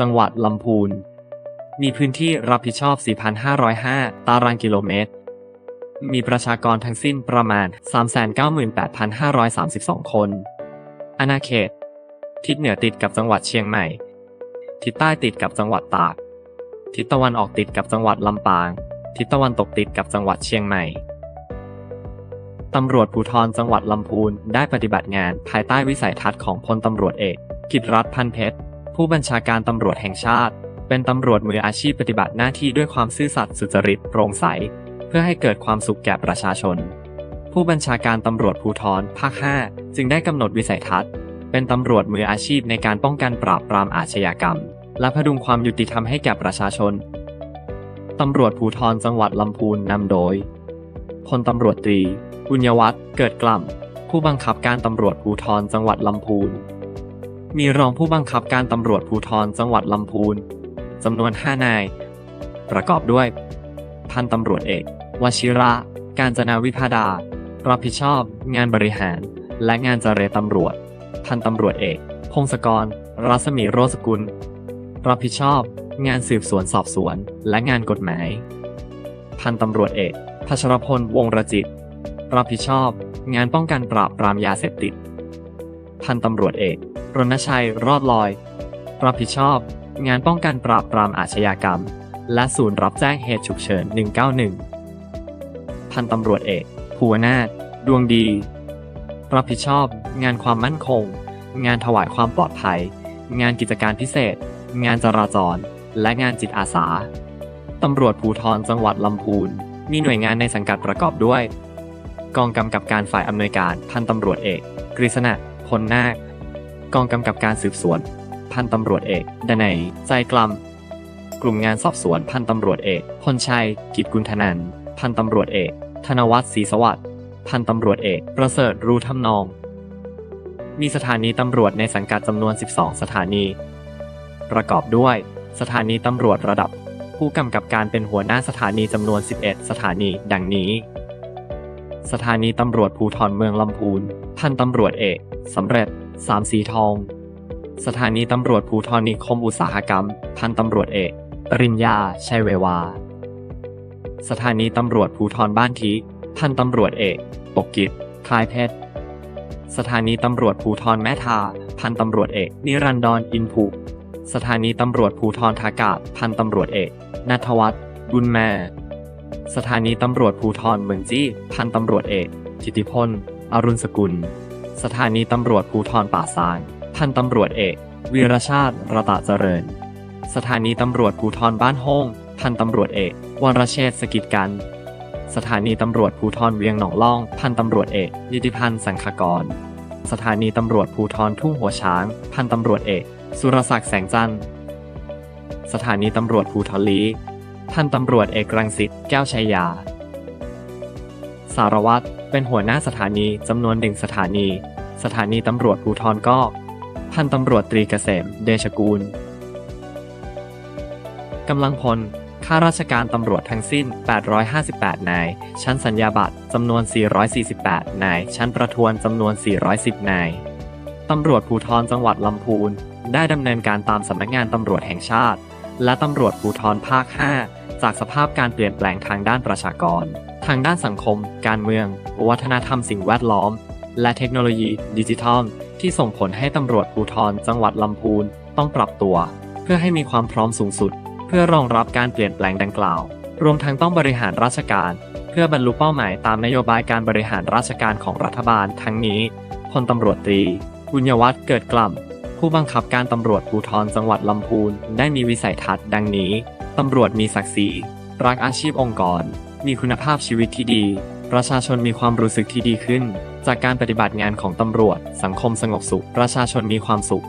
จังหวัดลำพูน มีพื้นที่รับผิดชอบ 4,505 ตารางกิโลเมตร มีประชากรทั้งสิ้นประมาณ 398,532 คน อาณาเขต ทิศเหนือติดกับจังหวัดเชียงใหม่ ทิศใต้ติดกับจังหวัดตาก ทิศตะวันออกติดกับจังหวัดลำปาง ทิศตะวันตกติดกับจังหวัดเชียงใหม่ตำรวจภูธรจังหวัดลำพูนได้ปฏิบัติงานภายใต้วิสัยทัศน์ของพลตำรวจเอก กิตรัฐพันเพชร ผู้บัญชาการตำรวจแห่งชาติ เป็นตำรวจมืออาชีพปฏิบัติหน้าที่ด้วยความซื่อสัตย์สุจริตโปร่งใส เพื่อให้เกิดความสุขแก่ประชาชน ผู้บัญชาการตำรวจภูธรภาค 5 จึงได้กำหนดวิสัยทัศน์ เป็นตำรวจมืออาชีพในการป้องกันปราบปรามอาชญากรรม และพดุงความยุติธรรมให้แก่ประชาชนตำรวจภูธรจังหวัดลำพูนนำโดยพลตำรวจตรีบุญยวัฒน์เกิดกล่ำผู้บังคับการตำรวจภูธรจังหวัดลำพูน มีรองผู้บังคับการตำรวจภูธรจังหวัดลำพูนจำนวน 5 นาย ประกอบด้วย พันตำรวจเอก วชิระ การจนาวิพาดา รับผิดชอบ งานบริหาร และงานเจรตำรวจ พันตำรวจเอก พงศกร รัศมีโรสกุล รับผิดชอบ งานสืบสวนสอบสวน และงานกฎหมาย พันตำรวจเอกพัชรพล วงรจิต รับผิดชอบ งานป้องกันปราบปรามยาเสพติด พันตำรวจเอก รณชัยรอดลอย รับผิดชอบ งานป้องกันปราบปรามอาชญากรรม และศูนย์รับแจ้งเหตุฉุกเฉิน 191 พันตำรวจเอกภูวนาถดวงดี รับผิดชอบ งานความมั่นคง งานถวายความปลอดภัย งานกิจการพิเศษ งานจราจร และงานจิตอาสา ตำรวจภูธรจังหวัดลำพูน มีหน่วยงานในสังกัดประกอบด้วย กองกำกับการฝ่ายอำนวยการพันตำรวจเอก กฤษณะพลนาค กองกำกับการสืบสวน พันตำรวจเอกดนัยใจกลำกลุ่มงานสอบสวนพันตำรวจเอกพลชัย กิจกุลธนันพันตำรวจเอก ธนวัฒน์ศรีสวัสดิ์พันตำรวจเอก ประเสริฐรู้ทำนอง มีสถานีตำรวจในสังกัดจำนวน 12 สถานี ประกอบด้วย สถานีตำรวจระดับ ผู้กำกับการเป็นหัวหน้าสถานีจำนวน 11 สถานี ดังนี้ สถานีตำรวจภูธรเมืองลำพูน พันตำรวจเอกสำเร็จ สามสีทอง สถานีตำรวจภูธรนิคมอุตสาหกรรม พันตำรวจเอก ปริญญา ชัยเววา สถานีตำรวจภูธรบ้านทีพันตำรวจเอก ปกกิจคลายเพชร สถานีตำรวจภูธรแม่ทา พันตำรวจเอก นิรันดรอินผูสถานีตำรวจภูธรทากาศ พันตำรวจเอกนัทวัฒน์บุญแม่ สถานีตำรวจภูธรเมืองจี้ พันตำรวจเอกจิติพลอรุณสกุล สถานีตำรวจภูธรป่าซาง พันตำรวจเอก วีรชาติระตะเจริญ สถานีตำรวจภูธรบ้านห้องพันตำรวจเอก วรเชษฐ์สกิจกัน สถานีตำรวจภูธรเวียงหนองล่อง พันตำรวจเอก นิติพันธ์สังขกร สถานีตำรวจภูธรทุ่งหัวช้าง พันตำรวจเอก สุรศักดิ์แสงจันทร์สถานีตำรวจภูทรลีพันตำรวจเอกรังสิตแก้วชัยยา สารวัตร เป็นหัวหน้าสถานีจำนวนหนึ่งสถานี สถานีตำรวจภูทรก็ พันตำรวจตรีเกษม เดชกูลกำลังพลข้าราชการตำรวจทั้งสิ้น 858 นาย ชั้นสัญญาบัตรจำนวน 448 นาย ชั้นประทวนจำนวน 410 นาย ตำรวจภูธรจังหวัดลำพูน ได้ดำเนินการตามสำนักงานตำรวจแห่งชาติ และตำรวจภูธรภาค 5 จากสภาพการเปลี่ยนแปลงทางด้านประชากร ทางด้านสังคม การเมือง วัฒนธรรมสิ่งแวดล้อม และเทคโนโลยีดิจิทัล ที่ส่งผลให้ตำรวจภูธรจังหวัดลำพูนต้องปรับตัว เพื่อให้มีความพร้อมสูงสุด เพื่อรองรับการเปลี่ยนแปลงดังกล่าว รวมทั้งต้องบริหารราชการ เพื่อบรรลุเป้าหมายตามนโยบายการบริหารราชการของรัฐบาล ทั้งนี้พลตำรวจตรีบุญยวัฒน์เกิดกล่ำผู้บังคับการตำรวจภูธรจังหวัดลำพูนได้มีวิสัยทัศน์ดังนี้ตำรวจมีศักดิ์ศรีรักอาชีพองค์กร มีคุณภาพชีวิตที่ดี ประชาชนมีความรู้สึกที่ดีขึ้น จากการปฏิบัติงานของตำรวจ สังคมสงบสุข ประชาชนมีความสุข